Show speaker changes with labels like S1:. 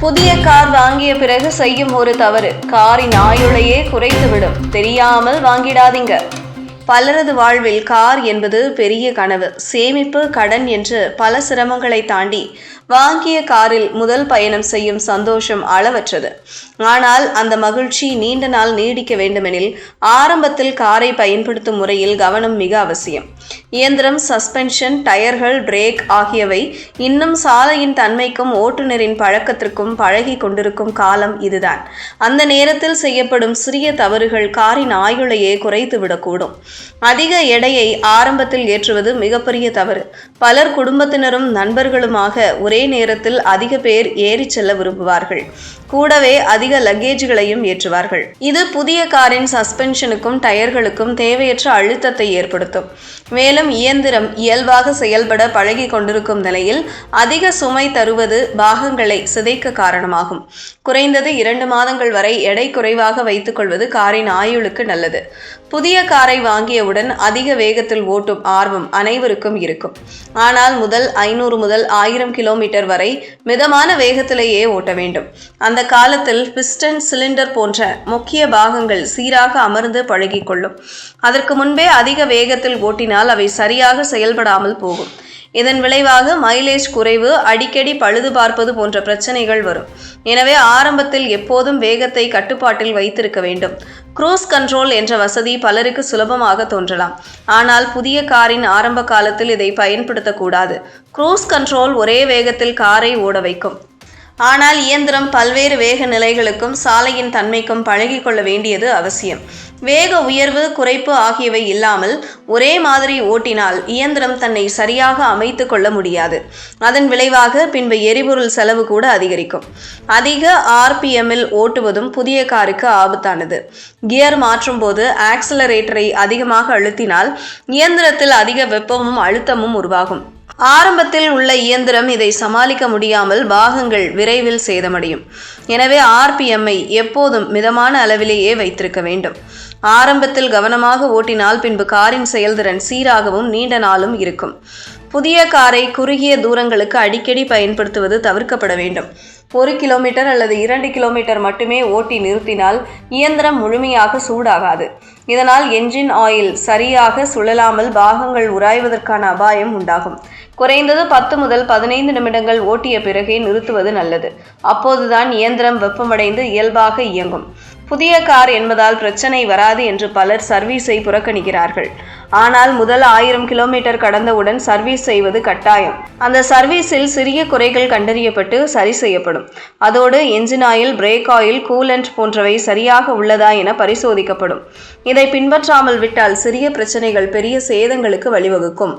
S1: புதிய கார் வாங்கிய பிறகு செய்யும் ஒரு தவறு. காரின் ஆயுளையே குறைத்துவிடும். தெரியாமல் வாங்கிடாதீங்க. பலரது வாழ்வில் கார் என்பது பெரிய கனவு. சேமிப்பு கடன் என்று பல சிரமங்களை தாண்டி வாங்கிய காரில் முதல் பயணம் செய்யும் சந்தோஷம் அளவற்றது. ஆனால் அந்த மகிழ்ச்சி நீண்ட நாள் நீடிக்க வேண்டுமெனில் ஆரம்பத்தில் காரை பயன்படுத்தும் முறையில் கவனம் மிக அவசியம். இயந்திரம் சஸ்பென்ஷன் டயர்கள் பிரேக் ஆகியவை இன்னும் சாலையின் தன்மைக்கும் ஓட்டுநரின் பழக்கத்திற்கும் பழகி கொண்டிருக்கும் காலம் இதுதான். அந்த நேரத்தில் செய்யப்படும் சிறிய தவறுகள் காரின் ஆயுளையே குறைத்துவிடக்கூடும். அதிக எடையை ஆரம்பத்தில் ஏற்றுவது மிகப்பெரிய தவறு. பலர் குடும்பத்தினரும் நண்பர்களுமாக ஒரே நேரத்தில் அதிக பேர் ஏறிச் செல்ல விரும்புவார்கள். கூடவே அதிக அதிக லக்கேஜ்களையும் ஏற்றுவார்கள். இது புதிய காரின் சஸ்பென்ஷனுக்கும் டயர்களுக்கும் தேவையற்ற அழுத்தத்தை ஏற்படுத்தும். மேலும் இயந்திரம் இயல்பாக செயல்பட பழகி கொண்டிருக்கும் நிலையில் அதிக சுமை தருவது பாகங்களை சிதைக்க காரணமாகும். குறைந்தது இரண்டு மாதங்கள் வரை எடை குறைவாக வைத்துக் கொள்வது காரின் ஆயுளுக்கு நல்லது. புதிய காரை வாங்கியவுடன் அதிக வேகத்தில் ஓட்டும் ஆர்வம் அனைவருக்கும் இருக்கும். ஆனால் முதல் ஐநூறு முதல் ஆயிரம் கிலோமீட்டர் வரை மிதமான வேகத்திலேயே ஓட்ட வேண்டும். அந்த காலத்தில் பிஸ்டன் சிலிண்டர் போன்ற முக்கிய பாகங்கள் சீராக அமர்ந்து பழகிக்கொள்ளும் அதற்கு முன்பே அதிக வேகத்தில் ஓட்டினால் அவை சரியாக செயல்படாமல் போகும். இதன் விளைவாக மைலேஜ் குறைவு அடிக்கடி பழுது பார்ப்பது போன்ற பிரச்சனைகள் வரும். எனவே ஆரம்பத்தில் எப்போதும் வேகத்தை கட்டுப்பாட்டில் வைத்திருக்க வேண்டும். க்ரூஸ் கண்ட்ரோல் என்ற வசதி பலருக்கு சுலபமாக தோன்றலாம். ஆனால் புதிய காரின் ஆரம்ப காலத்தில் இதை பயன்படுத்தக்கூடாது. க்ரூஸ் கண்ட்ரோல் ஒரே வேகத்தில் காரை ஓட வைக்கும். ஆனால் இயந்திரம் பல்வேறு வேக நிலைகளுக்கும் சாலையின் தன்மைக்கும் பழகிக்கொள்ள வேண்டியது அவசியம். வேக உயர்வு குறைப்பு ஆகியவை இல்லாமல் ஒரே மாதிரி ஓட்டினால் இயந்திரம் தன்னை சரியாக அமைத்து கொள்ள முடியாது. அதன் விளைவாக பின்பு எரிபொருள் செலவு கூட அதிகரிக்கும். அதிக ஆர்பிஎம்மில் ஓட்டுவதும் புதிய காருக்கு ஆபத்தானது. கியர் மாற்றும் போது ஆக்சலரேட்டரை அதிகமாக அழுத்தினால் இயந்திரத்தில் அதிக வெப்பமும் அழுத்தமும் உருவாகும். ஆரம்பத்தில் உள்ள இயந்திரம் இதை சமாளிக்க முடியாமல் பாகங்கள் விரைவில் சேதமடையும். எனவே ஆர்பிஎம்ஐ எப்போதும் மிதமான அளவிலேயே வைத்திருக்க வேண்டும். ஆரம்பத்தில் கவனமாக ஓட்டினால் பின்பு காரின் செயல்திறன் சீராகவும் நீண்ட நாளும் இருக்கும். புதிய காரை குறுகிய தூரங்களுக்கு அடிக்கடி பயன்படுத்துவது தவிர்க்கப்பட வேண்டும். ஒரு கிலோமீட்டர் அல்லது இரண்டு கிலோமீட்டர் மட்டுமே ஓட்டி நிறுத்தினால் இயந்திரம் முழுமையாக சூடாகாது. இதனால் என்ஜின் ஆயில் சரியாக சுழலாமல் பாகங்கள் உராய்வதற்கான அபாயம் உண்டாகும். குறைந்தது பத்து முதல் பதினைந்து நிமிடங்கள் ஓட்டிய பிறகே நிறுத்துவது நல்லது. அப்போதுதான் இயந்திரம் வெப்பமடைந்து இயல்பாக இயங்கும். புதிய கார் என்பதால் பிரச்சனை வராது என்று பலர் சர்வீஸை புறக்கணிக்கிறார்கள். ஆனால் முதல் ஆயிரம் கிலோமீட்டர் கடந்தவுடன் சர்வீஸ் செய்வது கட்டாயம். அந்த சர்வீஸில் சிறிய குறைகள் கண்டறியப்பட்டு சரி செய்யப்படும். அதோடு engine oil brake oil coolant போன்றவை சரியாக உள்ளதா என பரிசோதிக்கப்படும். இதை பின்பற்றாமல் விட்டால் சிறிய பிரச்சனைகள் பெரிய சேதங்களுக்கு வழிவகுக்கும்.